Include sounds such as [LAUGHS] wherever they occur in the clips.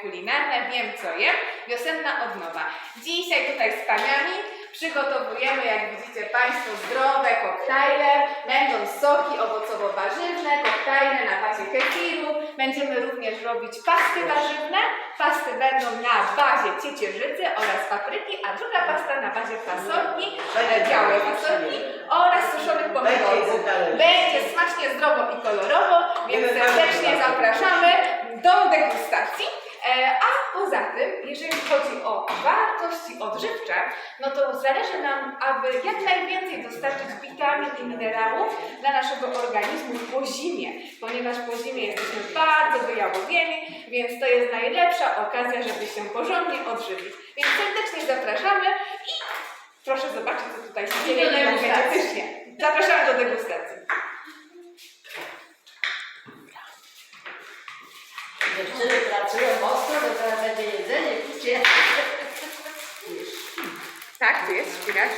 kulinarne, wiem co jem, wiosenna odnowa. Dzisiaj tutaj z paniami przygotowujemy, jak widzicie Państwo, zdrowe koktajle. Będą soki owocowo-warzywne, koktajle na bazie kefiru. Będziemy również robić pasty warzywne. Pasty będą na bazie ciecierzycy oraz papryki, a druga pasta na bazie fasolki, e, białej fasolki oraz suszonych pomidorów. Będzie smacznie, zdrowo i kolorowo, więc serdecznie zapraszamy do degustacji. E, A poza tym, jeżeli chodzi o wartości odżywcze, no to zależy nam, aby jak najwięcej dostarczyć witamin i minerałów dla naszego organizmu po zimie, ponieważ po zimie jesteśmy bardzo wyjałowieni, więc to jest najlepsza okazja, żeby się porządnie odżywić. Więc serdecznie zapraszamy i proszę zobaczyć, co tutaj się dzieje. Zapraszamy do degustacji. Pracują mocno, to teraz będzie jedzenie, picie. Tak, tu jest, widać.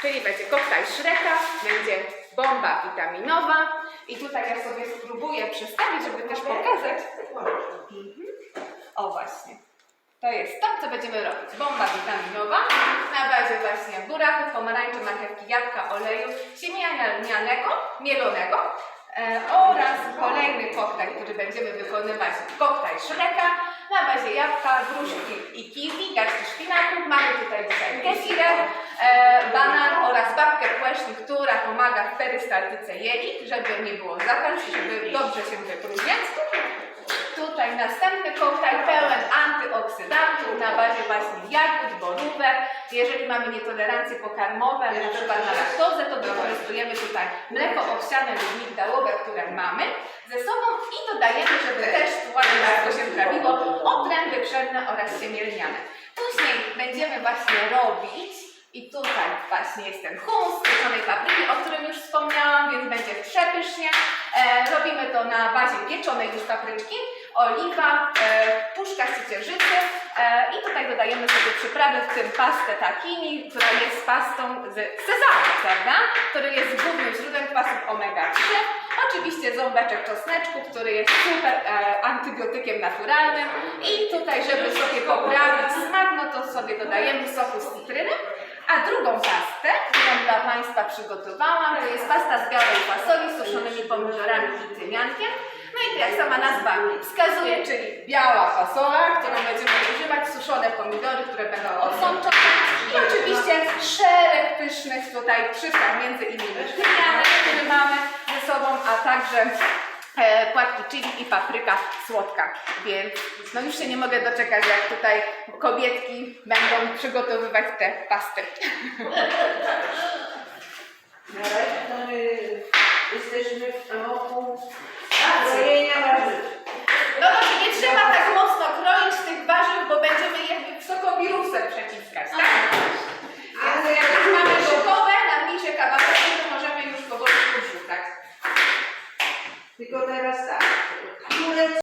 Czyli będzie koktajl Shreka, będzie bomba witaminowa i tutaj ja sobie spróbuję przestawić, żeby też pokazać. O właśnie. To jest to, co będziemy robić. Bomba witaminowa na bazie właśnie buraków, pomarańczy, marchewki, jabłka, oleju, siemienia mielonego e, oraz koktajl, który będziemy wykonywać, koktajl Shreka na bazie jabłka, gruszki i kiwi, garści szpinaków. Mamy tutaj dzisiaj kefirę, e, banan oraz babkę płeśni, która pomaga w perystaltyce jelit, żeby nie było zapalć, żeby dobrze się wypróżniać. Tutaj następny koktajl pełen antyoksydantów właśnie jagód, borówek. Jeżeli mamy nietolerancje pokarmowe, na przykład na laktozę, to wykorzystujemy tutaj mleko owsiane lub migdałowe, które mamy ze sobą i dodajemy, żeby też ładnie wszystko się trawiło, otręby pszenne oraz siemię lniane. Później będziemy właśnie robić i tutaj właśnie jest ten humus z pieczonej papryki, o którym już wspomniałam, więc będzie przepysznie. E, robimy to na bazie pieczonej już papryczki, oliwa, e, puszka z ciecierzycy e, i tutaj dodajemy sobie przyprawy, w tym pastę tahini, która jest pastą z sezamu, prawda? Który jest głównym źródłem kwasów omega-3. Oczywiście ząbeczek czosneczku, który jest super e, antybiotykiem naturalnym i tutaj, żeby sobie poprawić smak, no to sobie dodajemy soku z cytryny. A drugą pastę, którą dla Przygotowałam, to jest pasta z białej fasoli suszonymi pomidorami i tymiankiem. No i jak sama nazwa wskazuje, czyli biała fasola, którą będziemy używać, suszone pomidory, które będą odsączone i oczywiście szereg pysznych tutaj przypraw, między innymi tymianek, który mamy ze sobą, a także e, płatki chili i papryka słodka. Więc no już się nie mogę doczekać, jak tutaj kobietki będą przygotowywać te pasty. [LAUGHS] Na razie to, y,